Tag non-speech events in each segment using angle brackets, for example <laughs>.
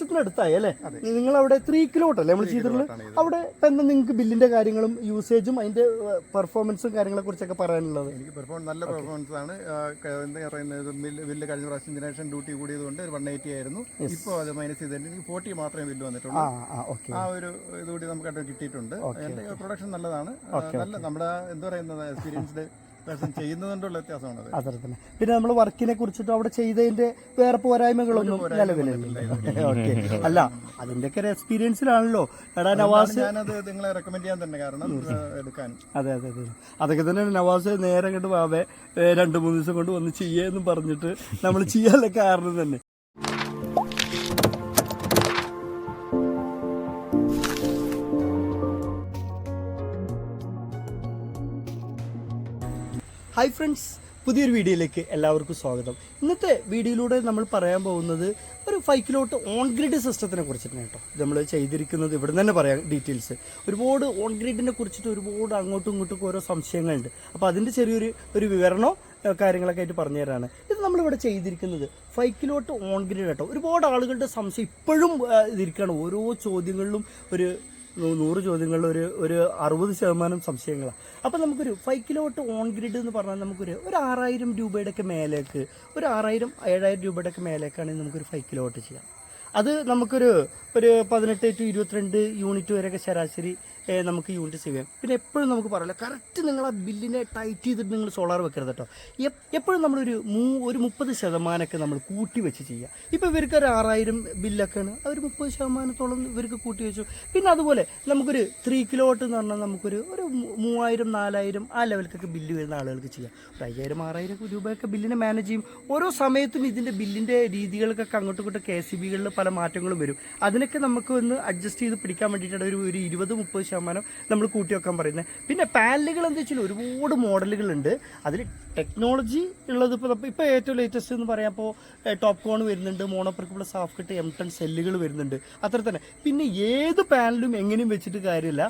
വർഷത്തിനടുത്തായി അല്ലേ? നിങ്ങൾ അവിടെ ത്രീ കിലോട്ടല്ലേ നമ്മൾ ചെയ്തിട്ടുള്ളത്? അവിടെ തന്നെ നിങ്ങൾക്ക് ബില്ലിന്റെ കാര്യങ്ങളും യൂസേജും അതിന്റെ പെർഫോമൻസും കാര്യങ്ങളെ കുറിച്ചൊക്കെ പറയാനുള്ളത്. എനിക്ക് പെർഫോമൻസ് നല്ല പെർഫോമൻസ് ആണ്. എന്താ പറയുന്നത്? ബില്ല് കഴിഞ്ഞ പ്രാവശ്യം ജനറേഷൻ ഡ്യൂട്ടി കൂടിയതുകൊണ്ട് ഒരു വൺ എയ്റ്റി ആയിരുന്നു. ഇപ്പോൾ അത് മൈനസ് ചെയ്തിട്ട് എനിക്ക് ഫോർട്ടി മാത്രമേ ബില്ല് വന്നിട്ടുള്ളൂ. ആ ഒരു ഇതുകൂടി നമുക്ക് കിട്ടിയിട്ടുണ്ട്. പ്രൊഡക്ഷൻ നല്ലതാണ്. നല്ല നമ്മുടെ എന്താ പറയുന്നത്? എക്സ്പീരിയൻസ്ഡ് അത്ര പിന്നെ നമ്മൾ വർക്കിനെ കുറിച്ചിട്ട് അവിടെ ചെയ്തതിന്റെ വേറെ പോരായ്മകളൊന്നും നിലവിലില്ല. <laughs> ഓക്കെ. അല്ല അതിന്റെയൊക്കെ ഒരു എക്സ്പീരിയൻസിലാണല്ലോ എടാ നവാസ് നിങ്ങളെ റെക്കമെൻഡ് ചെയ്യാൻ തന്നെ കാരണം എടുക്കാൻ. അതെ അതെ അതെ. അതൊക്കെ തന്നെ നവാസ് നേരെ കണ്ട് വാവേ രണ്ടു മൂന്ന് ദിവസം കൊണ്ട് വന്ന് ചെയ്യാന്ന് പറഞ്ഞിട്ട് നമ്മൾ ചെയ്യാനുള്ള കാരണം തന്നെ. ഹായ് ഫ്രണ്ട്സ് പുതിയൊരു വീഡിയോയിലേക്ക് എല്ലാവർക്കും സ്വാഗതം. ഇന്നത്തെ വീഡിയോയിലൂടെ നമ്മൾ പറയാൻ പോകുന്നത് ഒരു ഫൈവ് കിലോട്ട് ഓൺ ഗ്രിഡ് സിസ്റ്റത്തിനെ കുറിച്ചിട്ടാണ് കേട്ടോ. നമ്മൾ ചെയ്തിരിക്കുന്നത് ഇവിടെ തന്നെ പറയാം ഡീറ്റെയിൽസ് ഒരുപാട് ഓൺ ഗ്രിഡിനെ കുറിച്ചിട്ട് ഒരുപാട് അങ്ങോട്ടും ഇങ്ങോട്ടും ഓരോ സംശയങ്ങളുണ്ട്. അപ്പോൾ അതിന്റെ ചെറിയൊരു ഒരു വിവരണോ കാര്യങ്ങളൊക്കെ ആയിട്ട് പറഞ്ഞു തരാണ് ഇത് നമ്മളിവിടെ ചെയ്തിരിക്കുന്നത് ഫൈവ് കിലോട്ട് ഓൺ ഗ്രിഡ് കേട്ടോ. ഒരുപാട് ആളുകളുടെ സംശയം ഇപ്പോഴും ഇതിരിക്കുകയാണ്. ഓരോ ചോദ്യങ്ങളിലും ഒരു നൂറ് ചോദ്യങ്ങളിൽ ഒരു ഒരു അറുപത് ശതമാനം സംശയങ്ങളാണ് അപ്പോൾ നമുക്കൊരു ഫൈവ് കിലോട്ട് ഓൺ ഗ്രിഡ് എന്ന് പറഞ്ഞാൽ നമുക്കൊരു ഒരു ആറായിരം രൂപയുടെ ഒക്കെ മേലേക്ക് ഒരു ആറായിരം ഏഴായിരം രൂപയുടെ ഒക്കെ മേലേക്കാണെങ്കിൽ നമുക്കൊരു ഫൈവ് കിലോട്ട് ചെയ്യാം. അത് നമുക്കൊരു ഒരു പതിനെട്ട് ടു ഇരുപത്തിരണ്ട് യൂണിറ്റ് വരെയൊക്കെ ശരാശരി നമുക്ക് യൂണിറ്റ് സേവ് ചെയ്യാം. പിന്നെ എപ്പോഴും നമുക്ക് പറയില്ല കറക്റ്റ് നിങ്ങൾ ആ ബില്ലിനെ ടൈറ്റ് ചെയ്തിട്ട് നിങ്ങൾ സോളാർ വെക്കരുത് കേട്ടോ എപ്പോഴും നമ്മളൊരു മൂ ഒരു മുപ്പത് ശതമാനമൊക്കെ നമ്മൾ കൂട്ടി വെച്ച് ചെയ്യുക. ഇപ്പോൾ ഇവർക്ക് ഒരു ആറായിരം ബില്ലൊക്കെയാണ് അവർ മുപ്പത് ശതമാനത്തോളം ഇവർക്ക് കൂട്ടി വെച്ചു. പിന്നെ അതുപോലെ നമുക്കൊരു ത്രീ കിലോട്ട് എന്ന് പറഞ്ഞാൽ നമുക്കൊരു ഒരു മൂവായിരം നാലായിരം ആ ലെവലിലൊക്കെ ബില്ല് വരുന്ന ആളുകൾക്ക് ചെയ്യാം. ഒരു അയ്യായിരം ആറായിരം രൂപയൊക്കെ ബില്ലിനെ മാനേജ് ചെയ്യും. ഓരോ സമയത്തും ഇതിന്റെ ബില്ലിന്റെ രീതികൾക്കൊക്കെ അങ്ങോട്ടും ഇങ്ങോട്ടും കെ സി ബികളിൽ പല മാറ്റങ്ങളും വരും. അതിനൊക്കെ നമുക്ക് ഒന്ന് അഡ്ജസ്റ്റ് ചെയ്ത് പിടിക്കാൻ വേണ്ടിയിട്ടാണ് ഒരു ഒരു ഇരുപത് മുപ്പത് ശതമാനം നമ്മൾ കൂട്ടി വെക്കാൻ പറയുന്നത്. പിന്നെ പാനലുകൾ എന്താ വെച്ചാൽ ഒരുപാട് മോഡലുകളുണ്ട്. അതിൽ ടെക്നോളജി ഉള്ളത് ഇപ്പോൾ ഇപ്പോൾ ഏറ്റവും ലേറ്റസ്റ്റ് എന്ന് പറയാം ഇപ്പോൾ ടോപ്പ് കോൺ വരുന്നുണ്ട്. Monoperc plus half cut M ten സെല്ലുകൾ വരുന്നുണ്ട്. അത്ര തന്നെ. പിന്നെ ഏത് പാനലും എങ്ങനെയും വെച്ചിട്ട് കാര്യമില്ല.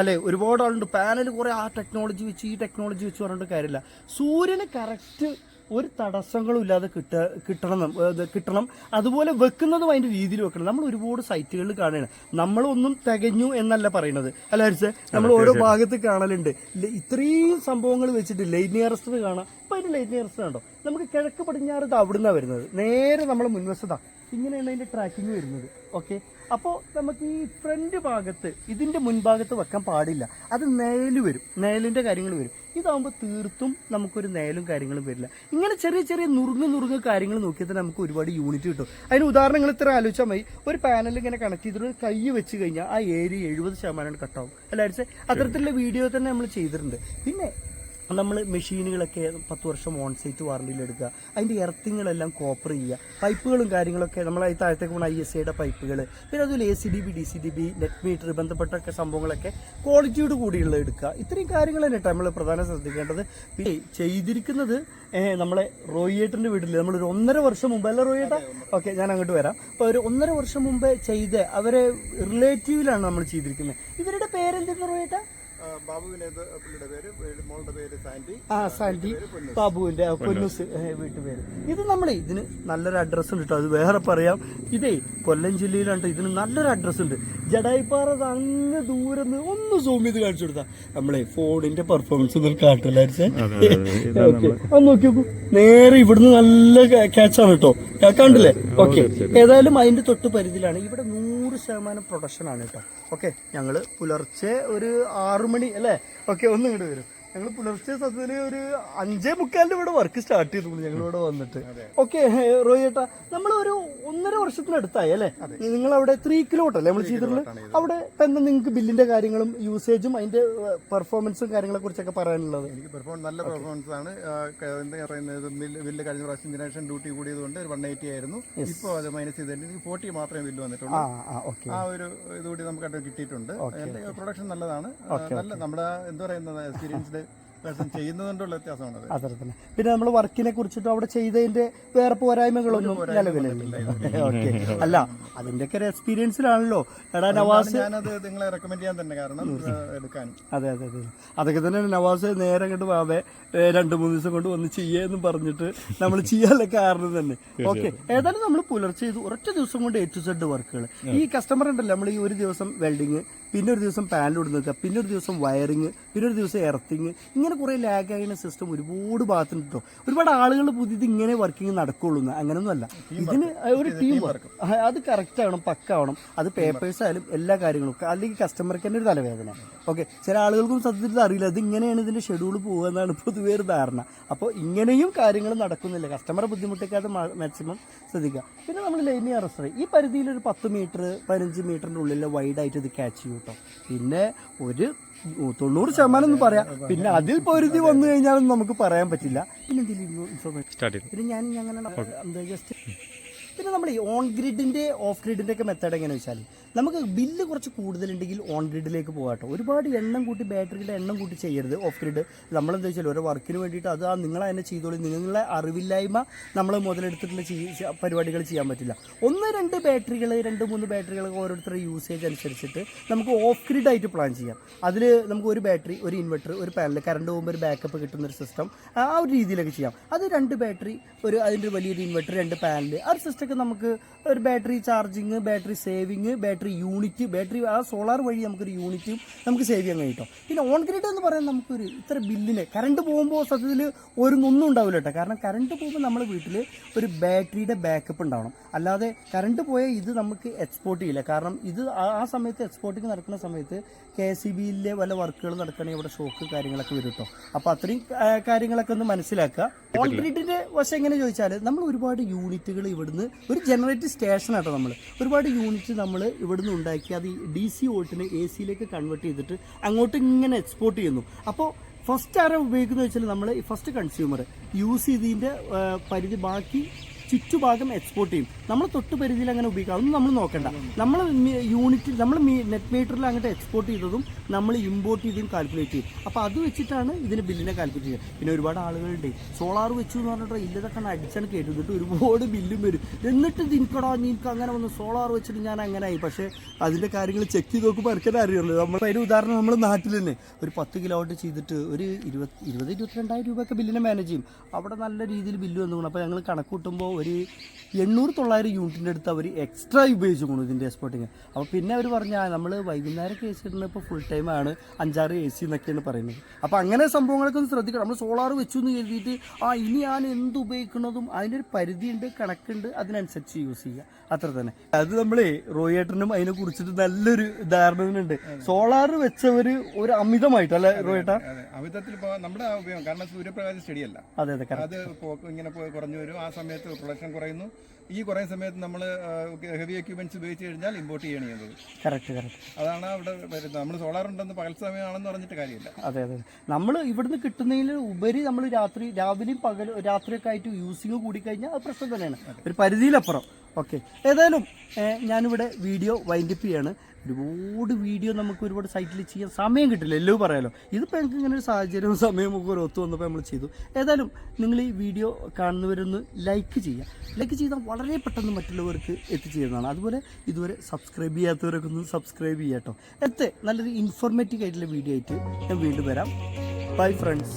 അല്ലെ ഒരുപാട് ആളുണ്ട്. പാനൽ കുറേ ആ ടെക്നോളജി വെച്ച് ഈ ടെക്നോളജി വെച്ച് പറഞ്ഞിട്ട് കാര്യമില്ല. സൂര്യന് കറക്റ്റ് ഒരു തടസ്സങ്ങളും ഇല്ലാതെ കിട്ട കിട്ടണം കിട്ടണം. അതുപോലെ വെക്കുന്നതും അതിന്റെ രീതിയിൽ വെക്കണം. നമ്മൾ ഒരുപാട് സൈറ്റുകളിൽ കാണുകയാണ്. നമ്മളൊന്നും തികഞ്ഞു എന്നല്ല പറയുന്നത്. അല്ല നമ്മൾ ഓരോ ഭാഗത്ത് കാണലുണ്ട്. ഇത്രയും സംഭവങ്ങൾ വെച്ചിട്ട് ലൈറ്റ് നിയറസ്റ്റ് കാണാം. ഇപ്പൊ അതിന്റെ ലൈറ്റ് നിയറസ്റ്റ് കണ്ടോ? നമുക്ക് കിഴക്ക് പടിഞ്ഞാറ് ഇത് അവിടുന്നാണ് വരുന്നത്. നേരെ നമ്മൾ മുൻവശത്താണ് ഇങ്ങനെയാണ് അതിന്റെ ട്രാക്കിംഗ് വരുന്നത്. ഓക്കെ അപ്പോൾ നമുക്ക് ഈ ഫ്രണ്ട് ഭാഗത്ത് ഇതിന്റെ മുൻഭാഗത്ത് വെക്കാൻ പാടില്ല. അത് നേൽ വരും. നെയലിന്റെ കാര്യങ്ങൾ വരും. ഇതാകുമ്പോൾ തീർത്തും നമുക്കൊരു നേലും കാര്യങ്ങളും വരില്ല. ഇങ്ങനെ ചെറിയ ചെറിയ നുറുങ്ങ് നുറുങ്ങ് കാര്യങ്ങൾ നോക്കിയാൽ നമുക്ക് ഒരുപാട് യൂണിറ്റ് കിട്ടും. അതിന് ഉദാഹരണങ്ങൾ ഇത്ര ആലോചിച്ചാൽ മതി. ഒരു പാനൽ ഇങ്ങനെ കണക്ട് ചെയ്തിട്ട് കൈ വെച്ച് കഴിഞ്ഞാൽ ആ ഏരിയ എഴുപത് ശതമാനം കട്ടാവും. അല്ലാതെ അത്തരത്തിലുള്ള വീഡിയോ തന്നെ നമ്മൾ ചെയ്തിട്ടുണ്ട്. പിന്നെ നമ്മൾ മെഷീനുകളൊക്കെ പത്ത് വർഷം ഓൺ സൈറ്റ് വാറണ്ടിയിൽ എടുക്കുക. അതിന്റെ എർത്തിങ്ങളെല്ലാം കോപ്പർ ചെയ്യുക. പൈപ്പുകളും കാര്യങ്ങളൊക്കെ നമ്മൾ ഈ താഴത്തേക്ക് പോകുന്ന ഐ എസ് സിയുടെ പൈപ്പുകൾ പിന്നെ അതുപോലെ A C D B D C D B net meter ബന്ധപ്പെട്ടൊക്കെ സംഭവങ്ങളൊക്കെ ക്വാളിറ്റിയോട് കൂടിയുള്ള എടുക്കുക. ഇത്രയും കാര്യങ്ങൾ തന്നെയാണ് നമ്മൾ പ്രധാനം ശ്രദ്ധിക്കേണ്ടത്. പിന്നെ ചെയ്തിരിക്കുന്നത് നമ്മളെ റോയിയേട്ടന്റെ വീട്ടിൽ നമ്മളൊരു ഒന്നര വർഷം മുമ്പ് അല്ല റോയിയേട്ട ഓക്കെ ഞാൻ അങ്ങോട്ട് വരാം. അപ്പോൾ ഒരു ഒന്നര വർഷം മുമ്പ് ചെയ്ത് അവരെ റിലേറ്റീവിലാണ് നമ്മൾ ചെയ്തിരിക്കുന്നത്. ഇവരുടെ പേരെന്തെന്ന് റോയിയേട്ട ഇത് പുള്ളിയുടെ പേര് മോളുടെ പേര് സാൻഡി. ആ സാൻഡി ബാബുവിന്റെ ആ, പൊന്നൂസ്. വീട്ടുപേര്. ഇത് നമ്മൾ ഇതിന് നല്ലൊരു അഡ്രസ് ഉണ്ട് കേട്ടോ അത് വേറെ പറയാം. ഇതേ കൊല്ലം ജില്ലയിലാണ് ഇതിന് നല്ലൊരു അഡ്രസ് ഉണ്ട്. ജഡായിപ്പാറ അങ്ങ് ദൂരം ഒന്ന് സൂം ചെയ്ത് കാണിച്ചു കൊടുത്താ. നമ്മളെ ഫോണിന്റെ പെർഫോമൻസ് ഒന്നും കാട്ടില്ലായിരുന്നു ഒന്ന് നോക്കി നോക്കൂ. നേരെ ഇവിടുന്ന് നല്ല ക്യാച്ചാണ് ആണ് കേട്ടോ കണ്ടില്ലേ? ഓക്കെ ഏതായാലും അതിന്റെ തൊട്ട് പരിധിയിലാണ്. ഇവിടെ നൂറ് ശതമാനം പ്രൊഡക്ഷൻ ആണ് കേട്ടോ. ഓക്കെ ഞങ്ങൾ പുലർച്ചെ ഒരു ആറു മണി അല്ലേ? ഓക്കെ ഒന്നും ഇങ്ങോട്ട് വരും. ഞങ്ങൾ പുലർച്ചെ സത്യത്തിൽ ഒരു അഞ്ചേ മുക്കാലിന് ഇവിടെ വർക്ക് സ്റ്റാർട്ട് ചെയ്തു ഞങ്ങൾ ഇവിടെ വന്നിട്ട് ഓക്കെ റോയി ചേട്ടാ നമ്മൾ ഒരു ഒന്നര വർഷത്തിനടുത്തായി അല്ലേ? നിങ്ങൾ അവിടെ ത്രീ കിലോട്ടല്ലേ നമ്മൾ ചെയ്തിട്ടുള്ളത്? അവിടെ എന്താ നിങ്ങൾക്ക് ബില്ലിന്റെ കാര്യങ്ങളും യൂസേജും അതിന്റെ പെർഫോമൻസും കാര്യങ്ങളെ കുറിച്ചൊക്കെ പറയാനുള്ളത്? എനിക്ക് പെർഫോമൻസ് നല്ല പെർഫോമൻസ് ആണ്. എന്താ പറയുന്നത് ബില്ല് കഴിഞ്ഞ പ്രാവശ്യം ജനറേഷൻ ഡ്യൂട്ടി കൂടിയതുകൊണ്ട് ഒരു വൺ എയ്റ്റി ആയിരുന്നു. ഇപ്പോൾ അത് മൈനസ് ചെയ്തിട്ട് ഫോർട്ടി മാത്രമേ ബില്ല് വന്നിട്ടുള്ളൂ. ആ ഒരു ഇതുകൂടി നമുക്ക് കിട്ടിയിട്ടുണ്ട്. പ്രൊഡക്ഷൻ നല്ലതാണ്. നല്ല നമ്മുടെ എന്താ പറയുന്നത് എക്സ്പീരിയൻസ്ഡ് പക്ഷെ ചെയ്യുന്നതുകൊണ്ടുള്ള വ്യത്യാസമാണ് അത്. അത്ര പിന്നെ നമ്മൾ വർക്കിനെ കുറിച്ചിട്ടും അവിടെ ചെയ്തതിന്റെ വേറെ പോരായ്മകളൊന്നും നിലവിലില്ല. <laughs> ഓക്കെ. അല്ല അതിന്റെയൊക്കെ ഒരു എക്സ്പീരിയൻസിലാണല്ലോ എടാ നവാസ് ഞാനത് നിങ്ങളെ റെക്കമെൻഡ് ചെയ്യാൻ തന്നെ കാരണം എടുക്കാനും അതെ അതെ അതെ. അതൊക്കെ തന്നെ നവാസ് നേരെ കണ്ട് വാവേ രണ്ടു രണ്ട് മൂന്ന് ദിവസം കൊണ്ട് വന്ന് ചെയ്യാന്ന് പറഞ്ഞിട്ട് നമ്മൾ ചെയ്യാനുള്ള കാരണം തന്നെ. ഓക്കെ. ഏതായാലും നമ്മൾ പുലർച്ചെ ചെയ്തു ഒരൊറ്റ ദിവസം കൊണ്ട് എ ടു സെഡ് വർക്കുകൾ ഈ കസ്റ്റമർ ഉണ്ടല്ലോ നമ്മൾ ഈ ഒരു ദിവസം വെൽഡിങ് പിന്നെ ഒരു ദിവസം പാനൽ ഇടുന്നത് പിന്നെ ഒരു ദിവസം വയറിങ് പിന്നെ ഒരു ദിവസം എർത്തിങ് ഇങ്ങനെ കുറേ ലാഗ് ആയിരുന്ന സിസ്റ്റം ഒരുപാട് ഭാഗത്തുണ്ട് കേട്ടോ ഒരുപാട് ആളുകൾ പുതിയത് ഇങ്ങനെ വർക്കിംഗ് നടക്കുള്ളൂ. അങ്ങനെയൊന്നുമല്ല. ഇതിന് ഒരു ടീം വർക്ക് അത് കറക്റ്റ് ആവണം പക്ക ആവണം. അത് പേപ്പേഴ്സ് ആയാലും എല്ലാ കാര്യങ്ങളും. അല്ലെങ്കിൽ കസ്റ്റമർക്ക് തന്നെ ഒരു തലവേദന. ഓക്കെ ചില ആളുകൾക്കും സത്യത്തിൽ അറിയില്ല. ഇത് ഇങ്ങനെയാണ് ഇതിന്റെ ഷെഡ്യൂൾ പോകുക എന്നാണ് പൊതുവേ ഒരു ധാരണ. അപ്പോൾ ഇങ്ങനെയും കാര്യങ്ങൾ നടക്കുന്നില്ല. കസ്റ്റമറെ ബുദ്ധിമുട്ടിക്കാതെ മാക്സിമം ശ്രദ്ധിക്കുക. പിന്നെ നമ്മൾ ലൈനി അറസ്റ്റർ ഈ പരിധിയിൽ ഒരു പത്ത് മീറ്റർ പതിനഞ്ച് മീറ്ററിന്റെ ഉള്ളിൽ വൈഡായിട്ട് ഇത് ക്യാച്ച് ചെയ്യും. കേട്ടോ. പിന്നെ ഒരു തൊണ്ണൂറ് ശതമാനം എന്ന് പറയാം. പിന്നെ അതിൽ പൊരുതി വന്നു കഴിഞ്ഞാലൊന്നും നമുക്ക് പറയാൻ പറ്റില്ല. പിന്നെ എന്തെങ്കിലും ഇൻഫോർമേഷൻ പിന്നെ ഞാൻ അങ്ങനെ ജസ്റ്റ് പിന്നെ നമ്മൾ ഈ ഓൺ ഗ്രിഡിന്റെ ഓഫ് ഗ്രിഡിന്റെ ഒക്കെ മെത്തേഡ് എങ്ങനെ വെച്ചാൽ നമുക്ക് ബില്ല് കുറച്ച് കൂടുതലുണ്ടെങ്കിൽ ഓൺ ഗ്രിഡിലേക്ക് പോകാട്ടോ ഒരുപാട് എണ്ണം കൂട്ടി ബാറ്ററിയുടെ എണ്ണം കൂട്ടി ചെയ്യരുത് ഓഫ് ഗ്രിഡ് നമ്മളെന്താ വെച്ചാൽ ഓരോ വർക്കിന് വേണ്ടിയിട്ട് അത് ആ നിങ്ങൾ തന്നെ ചെയ്തോളൂ. നിങ്ങളെ അറിവില്ലായ്മ നമ്മൾ മുതലെടുത്തിട്ടുള്ള പരിപാടികൾ ചെയ്യാൻ പറ്റില്ല. ഒന്ന് രണ്ട് ബാറ്ററികൾ രണ്ട് മൂന്ന് ബാറ്ററികൾ ഓരോരുത്തരുടെ യൂസേജ് അനുസരിച്ചിട്ട് നമുക്ക് ഓഫ് ഗ്രിഡ് ആയിട്ട് പ്ലാൻ ചെയ്യാം. അതിൽ നമുക്ക് ഒരു ബാറ്ററി ഒരു ഇൻവെർട്ടർ ഒരു പാനൽ കറണ്ട് പോകുമ്പോൾ ഒരു ബാക്കപ്പ് കിട്ടുന്ന ഒരു സിസ്റ്റം ആ ഒരു രീതിയിലൊക്കെ ചെയ്യാം. അത് രണ്ട് ബാറ്ററി ഒരു അതിന്റെ വലിയൊരു ഇൻവെർട്ടർ രണ്ട് പാനൽ ആ ഒരു സിസ്റ്റമൊക്കെ നമുക്ക് ഒരു battery charging battery saving battery unit battery ആ സോളാർ വഴി നമുക്കൊരു യൂണിറ്റും നമുക്ക് സേവ് ചെയ്യാൻ കഴിയും കേട്ടോ പിന്നെ ഓൺ ഗ്രിഡ് എന്ന് പറയാൻ നമുക്കൊരു ഇത്ര ബില്ലിന് കറണ്ട് പോകുമ്പോൾ സത്യത്തിൽ ഒരു ഒന്നും ഉണ്ടാവില്ല കേട്ടോ കാരണം കറണ്ട് പോകുമ്പോൾ നമ്മുടെ വീട്ടിൽ ഒരു ബാറ്ററിയുടെ ബാക്കപ്പ് ഉണ്ടാവണം. അല്ലാതെ കറണ്ട് പോയാൽ ഇത് നമുക്ക് എക്സ്പോർട്ട് ചെയ്യില്ല. കാരണം ഇത് ആ- ആ സമയത്ത് എക്സ്പോർട്ടിങ് നടക്കുന്ന സമയത്ത് കെ എസ് സി ബിയിലെ വല്ല വർക്കുകൾ നടക്കുകയാണെങ്കിൽ ഇവിടെ ഷോക്ക് കാര്യങ്ങളൊക്കെ വരും കേട്ടോ അപ്പോൾ അത്രയും കാര്യങ്ങളൊക്കെ ഒന്ന് മനസ്സിലാക്കുക. ഓൺ ഗ്രിഡിന്റെ വശം എങ്ങനെ ചോദിച്ചാൽ നമ്മൾ ഒരുപാട് യൂണിറ്റുകൾ ഇവിടുന്ന് ഒരു ജനറേറ്റർ സ്റ്റേഷൻ ആട്ടോ നമ്മൾ ഒരുപാട് യൂണിറ്റ് നമ്മൾ ഇവിടുന്ന് ഉണ്ടാക്കി അത് ഡി സി വോൾട്ടിനെ എ സിയിലേക്ക് കൺവേർട്ട് ചെയ്തിട്ട് അങ്ങോട്ട് ഇങ്ങനെ എക്സ്പോർട്ട് ചെയ്യുന്നു. അപ്പോൾ ഫസ്റ്റ് ആരാ ഉപയോഗിക്കുന്നത് വെച്ചാൽ നമ്മൾ ഫസ്റ്റ് കൺസ്യൂമർ യൂസ് ചെയ്തതിന്റെ പരിധി ബാക്കി ചുറ്റുഭാഗം എക്സ്പോർട്ട് ചെയ്യും. നമ്മൾ തൊട്ട് പരിധിയിൽ അങ്ങനെ ഉപയോഗിക്കാം. അതൊന്നും നമ്മൾ നോക്കണ്ട. നമ്മൾ യൂണിറ്റിൽ നമ്മൾ നെറ്റ് മീറ്ററിൽ അങ്ങോട്ട് എക്സ്പോർട്ട് ചെയ്തതും നമ്മൾ ഇമ്പോർട്ട് ചെയ്തും കാൽക്കുലേറ്റ് ചെയ്യും. അപ്പോൾ അത് വെച്ചിട്ടാണ് ഇതിന് ബില്ലിനെ കാൽക്കുലേറ്റ് ചെയ്യുക. പിന്നെ ഒരുപാട് ആളുകളുണ്ട്. സോളാർ വെച്ചു എന്ന് പറഞ്ഞിട്ട് ഇല്ലതൊക്കെ അടിച്ചാണ് കേട്ടു എന്നിട്ട് ഒരുപാട് ബില്ലും വരും. എന്നിട്ട് നിനക്കടാ നിനക്ക് അങ്ങനെ വന്ന് സോളാർ വെച്ചിട്ട് ഞാൻ അങ്ങനെ ആയി. പക്ഷേ അതിന്റെ കാര്യങ്ങൾ ചെക്ക് ചെയ്ത് നോക്കുമ്പോൾ എനിക്കത് അറിയുള്ളൂ. നമ്മൾ അതിന് ഉദാഹരണം നമ്മൾ നാട്ടിൽ തന്നെ ഒരു പത്ത് കിലോ ഔട്ട് ചെയ്തിട്ട് ഒരു ഇരുപത് ഇരുപത് ഇരുപത്തിരണ്ടായിരം രൂപയൊക്കെ ബില്ലിനെ മാനേജ് ചെയ്യും. അവിടെ നല്ല രീതിയിൽ ബില്ല് വന്നു. അപ്പോൾ ഞങ്ങൾ കണക്ക് കൂട്ടുമ്പോൾ ഒരു എണ്ണൂറ് തൊള്ളായിരം യൂണിറ്റിന്റെ അടുത്ത് അവർ എക്സ്ട്രാ ഉപയോഗിച്ചു കൊണ്ടു ഇതിന്റെ എക്സ്പോർട്ടിങ് അപ്പോൾ പിന്നെ അവർ പറഞ്ഞാൽ നമ്മൾ വൈകുന്നേരം കേസ് ഇടുന്ന ഇപ്പോൾ ഫുൾ ടൈം ആണ്. അഞ്ചാറ് എ സി എന്നൊക്കെയാണ് പറയുന്നത്. അപ്പോൾ അങ്ങനെ സംഭവങ്ങളൊക്കെ ഒന്ന് ശ്രദ്ധിക്കണം. നമ്മൾ സോളാർ വെച്ചു എന്ന് കരുതിയിട്ട് ആ ഇനി ഞാൻ എന്ത് ഉപയോഗിക്കുന്നതും അതിന്റെ ഒരു പരിധിയുണ്ട് കണക്കുണ്ട് അതിനനുസരിച്ച് യൂസ് ചെയ്യുക. അത്ര തന്നെ. അത് നമ്മൾ റോയേട്ടനും അതിനെ കുറിച്ചിട്ട് നല്ലൊരു ധാരണയുണ്ട് സോളാർ വെച്ചവർ ഒരു അമിതമായിട്ട് അല്ലെ റോയേട്ട? അമിതത്തിൽ നമ്മുടെ ഉപയോഗം കാരണം സൂര്യപ്രകാശം ശരിയല്ല അതെ അതെ അത് ഇങ്ങനെ പോയി കുറഞ്ഞു വരും. ആ സമയത്ത് പ്രൊഡക്ഷൻ കുറയുന്നു. ഈ കുറേ സമയത്ത് നമ്മൾ ഹെവി എക്യുപ്മെന്റ്സ് ഉപയോഗിച്ച് കഴിഞ്ഞാൽ ഇമ്പോർട്ട് ചെയ്യണം ചെയ്യുന്നത്. കറക്റ്റ് കറക്റ്റ് അതാണ് അവിടെ വരുന്നത്. നമ്മൾ സോളാർ ഉണ്ടെന്ന് പകൽ സമയമാണെന്ന് പറഞ്ഞിട്ട് കാര്യമില്ല. അതെ അതെ. നമ്മൾ ഇവിടുന്ന് കിട്ടുന്നതിൽ ഉപരി നമ്മൾ രാത്രി രാവിലെയും പകൽ രാത്രിയൊക്കെ ആയിട്ട് യൂസിങ് കൂടിക്കഴിഞ്ഞാൽ അത് പ്രശ്നം തന്നെയാണ്. ഒരു പരിധിയിലപ്പുറം. ഓക്കെ. ഏതായാലും ഞാനിവിടെ വീഡിയോ വൈൻഡപ്പ് ചെയ്യാണ്. ഒരുപാട് വീഡിയോ നമുക്ക് ഒരുപാട് സൈറ്റിൽ ചെയ്യാൻ സമയം കിട്ടില്ല. എല്ലോ പറയാലോ. ഇതിപ്പോൾ ഞങ്ങൾക്ക് ഇങ്ങനെ ഒരു സാഹചര്യവും സമയവും ഒക്കെ ഒത്തു വന്നപ്പോൾ നമ്മൾ ചെയ്തു. ഏതായാലും നിങ്ങൾ ഈ വീഡിയോ കാണുന്നവരൊന്ന് ലൈക്ക് ചെയ്യുക. ലൈക്ക് ചെയ്താൽ വളരെ പെട്ടെന്ന് മറ്റുള്ളവർക്ക് എത്തിച്ചേരുന്നതാണ്. അതുപോലെ ഇതുവരെ സബ്സ്ക്രൈബ് ചെയ്യാത്തവരൊക്കെ ഒന്ന് സബ്സ്ക്രൈബ് ചെയ്യാം കേട്ടോ. നല്ലൊരു ഇൻഫോർമേറ്റീവ് ആയിട്ടുള്ള വീഡിയോ ആയിട്ട് ഞാൻ വീണ്ടും വരാം. Bye friends